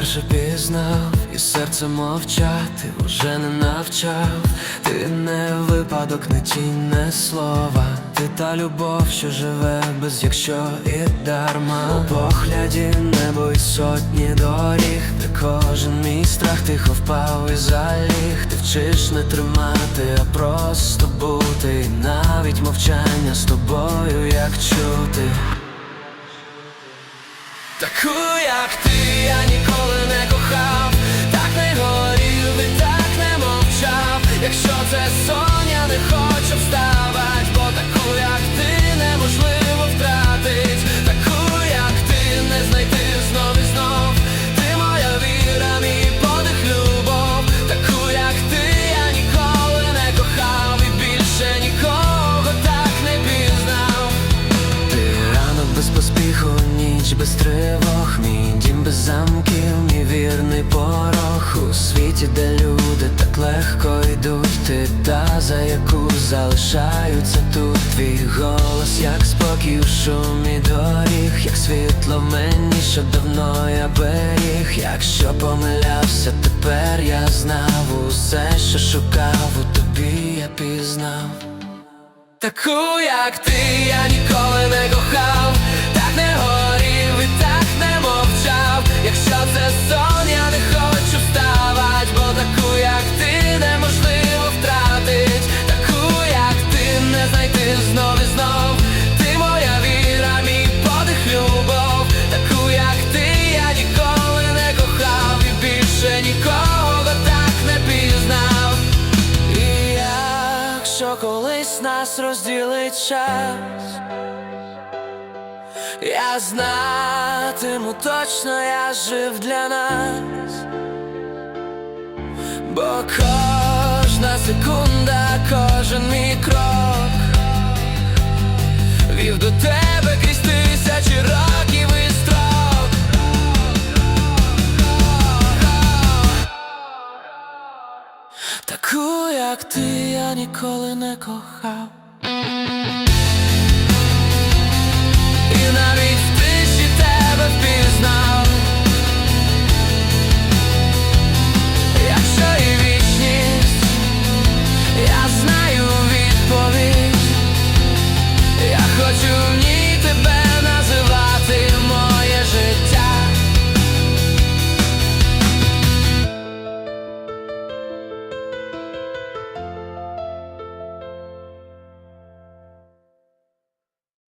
вперше пізнав, і серце мовчати уже не навчав. Ти не випадок, не тінь, не слова. Ти та любов, що живе без якщо і дарма. У погляді небо і сотні доріг, де кожен мій страх тихо впав і заліг. Ти вчиш не тримати, а просто бути. І навіть мовчання з тобою, як чути. Таку, як ти, я ніколи не кохав, так не горів і так не мовчав. Якщо це сон, я не хочу вставать, бо таку, як ти, неможливо втратить, таку, як ти, не знайти знов і знов. Ти моя віра, мій подих, любов, таку, як ти, я ніколи не кохав і більше нікого так не пізнав. Ти ранок без поспіху, ніч без тривог, мій дім без замків, мій вірний порох у світі, де люди так легко йдуть, ти та за яку залишаються тут. Твій голос, як спокій у шумі доріг, як світло в мені, що давно я беріг. Якщо помилявся, тепер я знав усе, що шукав, у тобі я пізнав. Таку, як ти, я ніколи не кохав, якщо колись нас розділить час, я знатиму точно, я жив для нас, бо кожна секунда, кожен мій крок як ти, я ніколи не кохав.